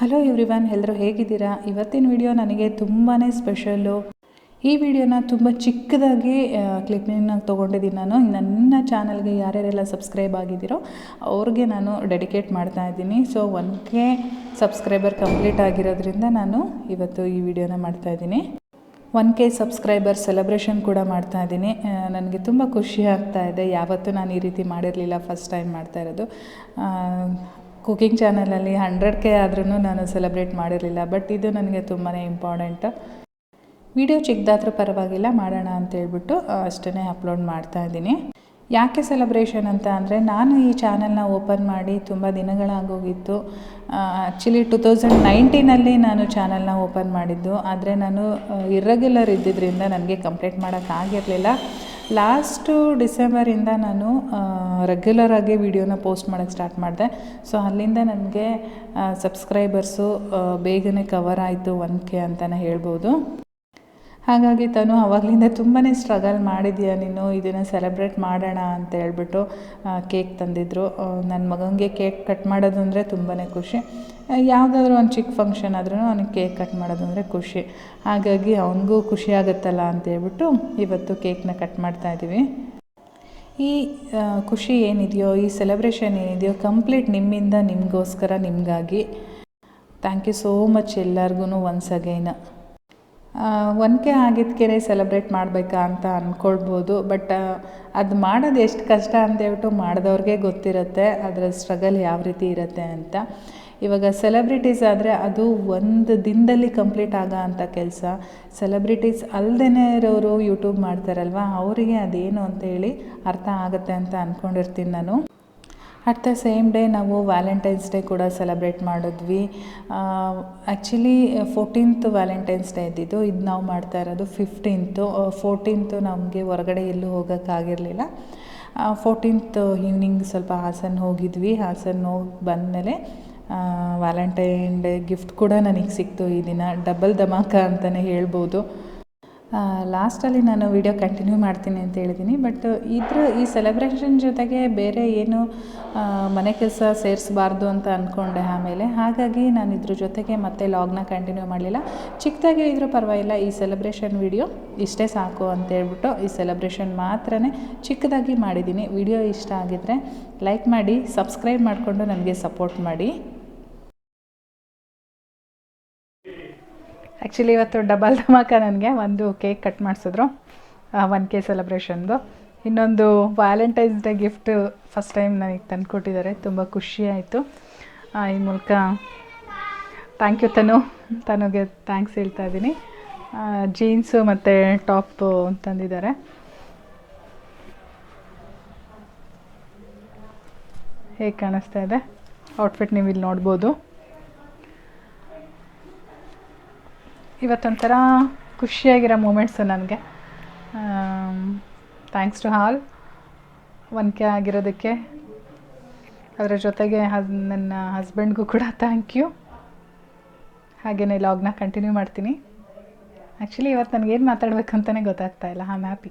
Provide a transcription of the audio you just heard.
Hello everyone ಎಲ್ಲರೂ ಹೇಗಿದ್ದೀರಾ? ಇವತ್ತಿನ ವಿಡಿಯೋ ನನಗೆ ತುಂಬಾ ಸ್ಪೆಷಲ್ಲು ಈ ವಿಡಿಯೋನ ತುಂಬ ಚಿಕ್ಕದಾಗಿ ಕ್ಲಿಪ್ಪಿಂಗ್ನ ತೊಗೊಂಡಿದ್ದೀನಿ ನಾನು. ನನ್ನ ಚಾನಲ್ಗೆ ಯಾರ್ಯಾರೆಲ್ಲ ಸಬ್ಸ್ಕ್ರೈಬ್ ಆಗಿದ್ದೀರೋ, ಅವ್ರಿಗೆ ನಾನು ಡೆಡಿಕೇಟ್ ಮಾಡ್ತಾ ಇದ್ದೀನಿ. So one K subscriber complete ಆಗಿರೋದ್ರಿಂದ ನಾನು ಇವತ್ತು ಈ ವಿಡಿಯೋನ ಮಾಡ್ತಾ ಇದ್ದೀನಿ. ಒನ್ ಕೆ ಸಬ್ಸ್ಕ್ರೈಬರ್ ಸೆಲೆಬ್ರೇಷನ್ ಕೂಡ ಮಾಡ್ತಾ ಇದ್ದೀನಿ. ನನಗೆ ತುಂಬ ಖುಷಿ ಆಗ್ತಾ ಇದೆ. ಯಾವತ್ತೂ ನಾನು ಈ ರೀತಿ ಮಾಡಿರಲಿಲ್ಲ ಫಸ್ಟ್ ಟೈಮ್ ಮಾಡ್ತಾ ಇರೋದು. ಕುಕಿಂಗ್ ಚಾನಲಲ್ಲಿ ಹಂಡ್ರೆಡ್ ಕೆ ಆದ್ರೂ ನಾನು ಸೆಲೆಬ್ರೇಟ್ ಮಾಡಿರಲಿಲ್ಲ ಬಟ್ ಇದು ನನಗೆ ತುಂಬಾ ಇಂಪಾರ್ಟೆಂಟ್ ವಿಡಿಯೋ ಚಿಕ್ಕದಾದ್ರೂ ಪರವಾಗಿಲ್ಲ, ಮಾಡೋಣ ಅಂತ ಹೇಳ್ಬಿಟ್ಟು ಅಷ್ಟೇ ಅಪ್ಲೋಡ್ ಮಾಡ್ತಾ ಇದ್ದೀನಿ. ಯಾಕೆ ಸೆಲೆಬ್ರೇಷನ್ ಅಂತ ಅಂದರೆ, ನಾನು ಈ ಚಾನಲ್ನ ಓಪನ್ ಮಾಡಿ ತುಂಬ ದಿನಗಳಾಗೋಗಿತ್ತು ಆ್ಯಕ್ಚುಲಿ ಟು ತೌಸಂಡ್ ನೈನ್ಟೀನಲ್ಲಿ ನಾನು ಚಾನಲ್ನ ಓಪನ್ ಮಾಡಿದ್ದು. ಆದರೆ ನಾನು ಇರ್ರೆಗ್ಯುಲರ್ ಇದ್ದಿದ್ದರಿಂದ ನನಗೆ ಕಂಪ್ಲೀಟ್ ಮಾಡೋಕ್ಕಾಗಿರಲಿಲ್ಲ ಲಾಸ್ಟು ಡಿಸೆಂಬರಿಂದ ನಾನು ರೆಗ್ಯುಲರಾಗಿ ವೀಡಿಯೋನ ಪೋಸ್ಟ್ ಮಾಡೋಕ್ಕೆ ಸ್ಟಾರ್ಟ್ ಮಾಡಿದೆ. ಸೊ ಅಲ್ಲಿಂದ ನನಗೆ ಸಬ್ಸ್ಕ್ರೈಬರ್ಸು ಬೇಗನೆ ಕವರ್ ಆಯಿತು ಒನ್ ಕೆ ಅಂತಲೇ ಹೇಳ್ಬೋದು. ಹಾಗಾಗಿ ತಾನು ಅವಾಗಲಿಂದ ತುಂಬಾ ಸ್ಟ್ರಗಲ್ ಮಾಡಿದೀಯ, ನೀನು ಇದನ್ನು ಸೆಲೆಬ್ರೇಟ್ ಮಾಡೋಣ ಅಂತ ಹೇಳ್ಬಿಟ್ಟು ಕೇಕ್ ತಂದಿದ್ದರು ನನ್ನ ಮಗನಿಗೆ ಕೇಕ್ ಕಟ್ ಮಾಡೋದು ಅಂದರೆ ತುಂಬಾ ಖುಷಿ. ಯಾವುದಾದ್ರೂ ಒಂದು ಚಿಕ್ಕ ಫಂಕ್ಷನ್ ಆದ್ರೂ ಅವ್ನಿಗೆ ಕೇಕ್ ಕಟ್ ಮಾಡೋದು ಅಂದರೆ ಖುಷಿ. ಹಾಗಾಗಿ ಅವನಿಗೂ ಖುಷಿ ಆಗುತ್ತಲ್ಲ ಅಂತ ಹೇಳ್ಬಿಟ್ಟು ಇವತ್ತು ಕೇಕ್ನ ಕಟ್ ಮಾಡ್ತಾ ಇದ್ದೀವಿ ಈ ಖುಷಿ ಏನಿದೆಯೋ, ಈ ಸೆಲೆಬ್ರೇಷನ್ ಏನಿದೆಯೋ ಕಂಪ್ಲೀಟ್ ನಿಮ್ಮಿಂದ, ನಿಮಗೋಸ್ಕರ, ನಿಮಗಾಗಿ. ಥ್ಯಾಂಕ್ ಯು ಸೋ ಮಚ್ ಎಲ್ಲರಿಗೂ ಒನ್ಸ್ ಅಗೈನ್ ಒನ್ ಕೆ ಆಗಿದ್ದಕ್ಕೆ ಸೆಲೆಬ್ರೇಟ್ ಮಾಡಬೇಕಾ ಅಂತ ಅಂದ್ಕೊಳ್ಬೋದು ಬಟ್ ಅದು ಮಾಡೋದು ಎಷ್ಟು ಕಷ್ಟ ಅಂತೇಳ್ಬಿಟ್ಟು ಮಾಡಿದವ್ರಿಗೆ ಗೊತ್ತಿರುತ್ತೆ, ಅದರ ಸ್ಟ್ರಗಲ್ ಯಾವ ರೀತಿ ಇರುತ್ತೆ ಅಂತ. ಇವಾಗ ಸೆಲೆಬ್ರಿಟೀಸ್ ಆದರೆ ಅದು ಒಂದು ದಿನದಲ್ಲಿ ಕಂಪ್ಲೀಟ್ ಆಗೋ ಅಂಥ ಕೆಲಸ. ಸೆಲೆಬ್ರಿಟೀಸ್ ಅಲ್ಲದೇ ಇರೋರು ಯೂಟ್ಯೂಬ್ ಮಾಡ್ತಾರಲ್ವ, ಅವರಿಗೆ ಅದೇನು ಅಂತ ಹೇಳಿ ಅರ್ಥ ಆಗುತ್ತೆ ಅಂತ ಅಂದ್ಕೊಂಡಿರ್ತೀನಿ ನಾನು. ಅಟ್ ದ ಸೇಮ್ ಡೇ ನಾವು ವ್ಯಾಲೆಂಟೈನ್ಸ್ ಡೇ ಕೂಡ ಸೆಲೆಬ್ರೇಟ್ ಮಾಡಿದ್ವಿ. ಆ್ಯಕ್ಚುಲಿ ಫೋರ್ಟೀನ್ತ್ ವ್ಯಾಲೆಂಟೈನ್ಸ್ ಡೇ ಇದ್ದಿದ್ದು. ಇದು ನಾವು ಮಾಡ್ತಾ ಇರೋದು ಫಿಫ್ಟೀನ್ತು ಫೋರ್ಟೀನ್ತು ನಮಗೆ ಹೊರಗಡೆ ಎಲ್ಲೂ ಹೋಗೋಕ್ಕಾಗಿರಲಿಲ್ಲ ಫೋರ್ಟೀನ್ತ್ ಈವ್ನಿಂಗ್ ಸ್ವಲ್ಪ ಹಾಸನ ಹೋಗಿದ್ವಿ. ಹಾಸನ ಹೋಗಿ ಬಂದಮೇಲೆ ವ್ಯಾಲೆಂಟೈನ್ ಡೇ ಗಿಫ್ಟ್ ಕೂಡ ನನಗೆ ಸಿಕ್ತು ಈ ದಿನ. ಡಬಲ್ ಧಮಾಕ ಅಂತಲೇ ಹೇಳ್ಬೋದು. ಲಾಸ್ಟಲ್ಲಿ ನಾನು ವಿಡಿಯೋ ಕಂಟಿನ್ಯೂ ಮಾಡ್ತೀನಿ ಅಂತ ಹೇಳಿದ್ದೀನಿ ಬಟ್ ಇದ್ರ, ಈ ಸೆಲೆಬ್ರೇಷನ್ ಜೊತೆಗೆ ಬೇರೆ ಏನು ಮನೆ ಕೆಲಸ ಸೇರಿಸಬಾರ್ದು ಅಂತ ಅಂದ್ಕೊಂಡೆ ಆಮೇಲೆ. ಹಾಗಾಗಿ ನಾನು ಇದ್ರ ಜೊತೆಗೆ ಮತ್ತೆ ಲಾಗ್ನ ಕಂಟಿನ್ಯೂ ಮಾಡಲಿಲ್ಲ. ಚಿಕ್ಕದಾಗಿ ಇದ್ದರೂ ಪರವಾಗಿಲ್ಲ, ಈ ಸೆಲೆಬ್ರೇಷನ್ ವಿಡಿಯೋ ಇಷ್ಟೇ ಸಾಕು ಅಂತ ಹೇಳ್ಬಿಟ್ಟು ಈ ಸೆಲೆಬ್ರೇಷನ್ ಮಾತ್ರ ಚಿಕ್ಕದಾಗಿ ಮಾಡಿದ್ದೀನಿ ವಿಡಿಯೋ ಇಷ್ಟ ಆಗಿದ್ದರೆ ಲೈಕ್ ಮಾಡಿ ಸಬ್ಸ್ಕ್ರೈಬ್ ಮಾಡಿಕೊಂಡು ನನಗೆ ಸಪೋರ್ಟ್ ಮಾಡಿ. ಆ್ಯಕ್ಚುಲಿ ಇವತ್ತು ಡಬಲ್ ಧಮಾಕ ನನಗೆ. ಒಂದು ಕೇಕ್ ಕಟ್ ಮಾಡಿಸಿದ್ರು. ಒನ್ ಕೆ ಸೆಲೆಬ್ರೇಷನ್ದು ಇನ್ನೊಂದು Valentine's Day gift first time ನನಗೆ ತಂದು ಕೊಟ್ಟಿದ್ದಾರೆ ತುಂಬ ಖುಷಿ ಆಯಿತು. ಈ ಮೂಲಕ ಥ್ಯಾಂಕ್ ಯು ತನು. ತನುಗೆ ಥ್ಯಾಂಕ್ಸ್ ಹೇಳ್ತಾ ಇದ್ದೀನಿ. ಜೀನ್ಸು ಮತ್ತು ಟಾಪು ತಂದಿದ್ದಾರೆ. ಹೇಗೆ ಕಾಣಿಸ್ತಾ ಇದೆ? ಔಟ್ಫಿಟ್ ನೀವು ಇಲ್ಲಿ ನೋಡ್ಬೋದು. ಇವತ್ತೊಂಥರ ಖುಷಿಯಾಗಿರೋ ಮೂಮೆಂಟ್ಸು ನನಗೆ. Thanks to all. One K ಆಗಿರೋದಕ್ಕೆ. ಅದರ ಜೊತೆಗೆ ಹಸ್, ನನ್ನ ಹಸ್ಬೆಂಡ್ಗೂ ಕೂಡ ಥ್ಯಾಂಕ್ ಯು ಹಾಗೆಯೇ ಲಾಗ್ನ ಕಂಟಿನ್ಯೂ ಮಾಡ್ತೀನಿ. ಆ್ಯಕ್ಚುಲಿ ಇವತ್ತು ನನಗೇನು ಮಾತಾಡಬೇಕಂತಲೇ ಗೊತ್ತಾಗ್ತಾ ಇಲ್ಲ. I am happy